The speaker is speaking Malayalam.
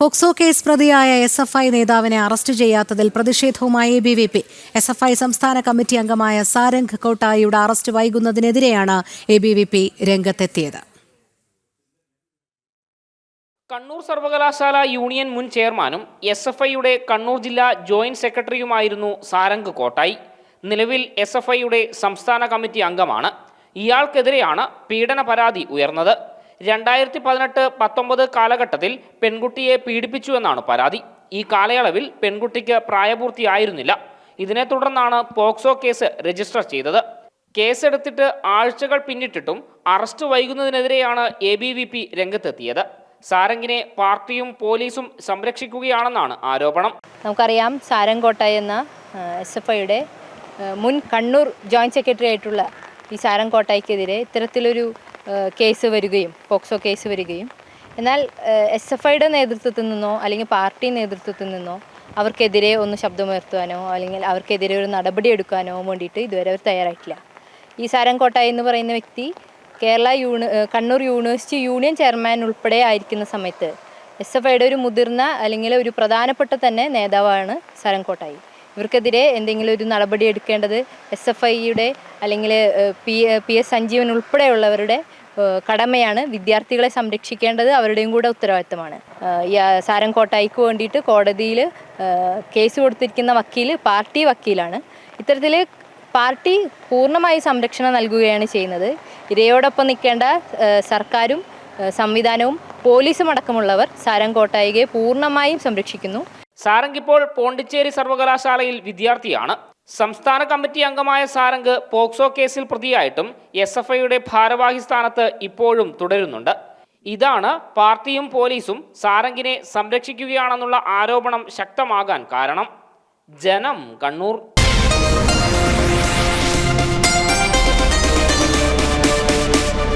പോക്സോ കേസ് പ്രതിയായ എസ് എഫ് ഐ നേതാവിനെ അറസ്റ്റ് ചെയ്യാത്തതിൽ പ്രതിഷേധവുമായി B V P. S F I സംസ്ഥാന കമ്മിറ്റി അംഗമായ സാരംഗ് കോട്ടായിയുടെ അറസ്റ്റ് വൈകുന്നതിനെതിരെയാണ് എ ബി വി പി രംഗത്തെത്തിയത്. കണ്ണൂർ സർവകലാശാല യൂണിയൻ മുൻ ചെയർമാനും എസ് എഫ് ഐയുടെ കണ്ണൂർ ജില്ലാ ജോയിന്റ് സെക്രട്ടറിയുമായിരുന്നു സാരംഗ് കോട്ടായി. നിലവിൽ എസ് എഫ് ഐയുടെ സംസ്ഥാന കമ്മിറ്റി അംഗമാണ്. ഇയാൾക്കെതിരെയാണ് പീഡന പരാതി ഉയർന്നത്. രണ്ടായിരത്തി പതിനെട്ട് പത്തൊമ്പത് കാലഘട്ടത്തിൽ പെൺകുട്ടിയെ പീഡിപ്പിച്ചു എന്നാണ് പരാതി. ഈ കാലയളവിൽ പെൺകുട്ടിക്ക് പ്രായപൂർത്തിയായിരുന്നില്ല. ഇതിനെ തുടർന്നാണ് പോക്സോ കേസ് രജിസ്റ്റർ ചെയ്തത്. കേസെടുത്തിട്ട് ആഴ്ചകൾ പിന്നിട്ടിട്ടും അറസ്റ്റ് വൈകുന്നതിനെതിരെയാണ് എ ബി വി പി രംഗത്തെത്തിയത്. സാരംഗിനെ പാർട്ടിയും പോലീസും സംരക്ഷിക്കുകയാണെന്നാണ് ആരോപണം. നമുക്കറിയാം സാരംകോട്ട എന്ന എസ് എഫ് ഐയുടെ മുൻ കണ്ണൂർ ജോയിന്റ് സെക്രട്ടറി ആയിട്ടുള്ള ഈ സാരംകോട്ടയ്ക്കെതിരെ ഇത്തരത്തിലൊരു കേസ് വരികയും പോക്സോ കേസ് വരികയും. എന്നാൽ എസ് എഫ് ഐയുടെ നേതൃത്വത്തിൽ നിന്നോ അല്ലെങ്കിൽ പാർട്ടി നേതൃത്വത്തിൽ നിന്നോ അവർക്കെതിരെ ഒന്ന് ശബ്ദമുയർത്തുവാനോ അല്ലെങ്കിൽ അവർക്കെതിരെ ഒരു നടപടി എടുക്കാനോ വേണ്ടിയിട്ട് ഇതുവരെ അവർ തയ്യാറായിട്ടില്ല. ഈ സാരംകോട്ട എന്ന് പറയുന്ന വ്യക്തി Kerala uni Kannur university union chairman ഉൾപ്പെടെ ആയിരിക്കുന്ന സമയത്ത് എസ് എഫ് ഐയുടെ ഒരു മുതിർന്ന അല്ലെങ്കിൽ ഒരു പ്രധാനപ്പെട്ട തന്നെ നേതാവാണ് സാരംകോട്ടായി. ഇവർക്കെതിരെ എന്തെങ്കിലും ഒരു നടപടി എടുക്കേണ്ടത് എസ് എഫ് ഐയുടെ അല്ലെങ്കിൽ പി പി എസ് സഞ്ജീവൻ ഉൾപ്പെടെയുള്ളവരുടെ കടമയാണ് വിദ്യാർത്ഥികളെ സംരക്ഷിക്കേണ്ടത് അവരുടെയും കൂടെ ഉത്തരവാദിത്തമാണ്. സാരം കോട്ടായിക്ക് സാരംകോട്ടായിക്ക് വേണ്ടിയിട്ട് കോടതിയിൽ കേസ് കൊടുത്തിരിക്കുന്ന വക്കീൽ പാർട്ടി വക്കീലാണ്. ഇത്തരത്തിൽ പാർട്ടി പൂർണമായി സംരക്ഷണം നൽകുകയാണ് ചെയ്യുന്നത്. ഇരയോടൊപ്പം നിൽക്കേണ്ട സർക്കാരും സംവിധാനവും പോലീസും അടക്കമുള്ളവർ സാരം കോട്ടായികയെ പൂർണമായും സംരക്ഷിക്കുന്നു. സാരംഗ് ഇപ്പോൾ പോണ്ടിച്ചേരി സർവകലാശാലയിൽ വിദ്യാർത്ഥിയാണ്. സംസ്ഥാന കമ്മിറ്റി അംഗമായ സാരംഗ് പോക്സോ കേസിൽ പ്രതിയായിട്ടും എസ് എഫ് ഐയുടെ ഭാരവാഹി സ്ഥാനത്ത് ഇപ്പോഴും തുടരുന്നുണ്ട്. ഇതാണ് പാർട്ടിയും പോലീസും സാരംഗിനെ സംരക്ഷിക്കുകയാണെന്നുള്ള ആരോപണം ശക്തമാകാൻ കാരണം. ജനം കണ്ണൂർ.